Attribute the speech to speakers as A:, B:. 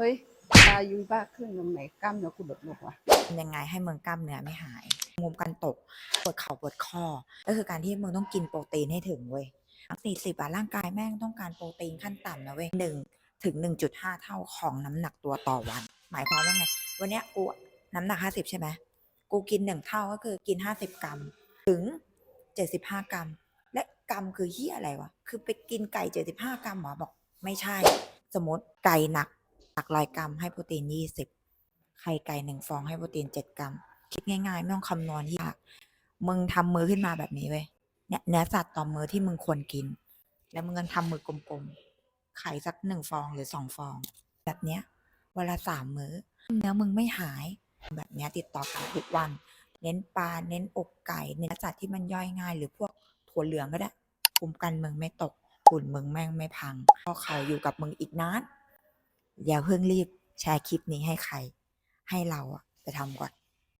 A: เฮ้ยตายุยบ้าขึ้นตรงไหนกล้ามเนื้อกูลดลงวะ
B: ทำยังไงให้มึงกล้ามเนื้อไม่หายมุมกันตกปวดเข่าปวดข้อก็คือการที่มึงต้องกินโปรตีนให้ถึงเว้ยสี่สิบอะร่างกายแม่งต้องการโปรตีนขั้นต่ำนะเว้ยหนึ่งถึงหนึ่งจุดห้าเท่าของน้ำหนักตัวต่อวัน หมายความว่าไง วันเนี้ยกูน้ำหนักห้าสิบใช่ไหมกูกินหนึ่งเท่าก็คือกินห้าสิบกรัม ถึงเจ็ดสิบห้ากรัม และกรัมคือเฮียอะไรวะ คือไปกินไก่เจ็ดสิบห้ากรัมหมอบอกไม่ใช่ สมมติไก่หนัก หนักร้อยกรัมให้โปรตีนยี่สิบไข่ไก่หนึ่งฟองให้โปรตีนเจ็ดกรัม คิดง่ายๆ ไม่ต้องคำนวณที่ยาก มึงทำมือขึ้นมาแบบนี้เว้ยเนี่ยเนื้อสัตว์ต่อมือที่มึงควรกิน แล้วมึงก็ทำมือกลมๆ ไข่สักหนึ่งฟองหรือสองฟอง แบบเนี้ยวันละสามมื้อ เนื้อมึงไม่หาย แบบเนี้ยติดต่อกันทุกวัน เน้นปลา เน้นอกไก่ เน้นสัตว์ที่มันย่อยง่าย หรือพวกถั่วเหลืองก็ได้ภูมิกันมึงไม่ตกหุ่นมึงแม่งไม่พังพราะเขาอยู่กับมึงอีกนาน อย่าเพิ่งรีบแชร์คลิปนี้ให้ใคร ให้เราอะไปทำก่อน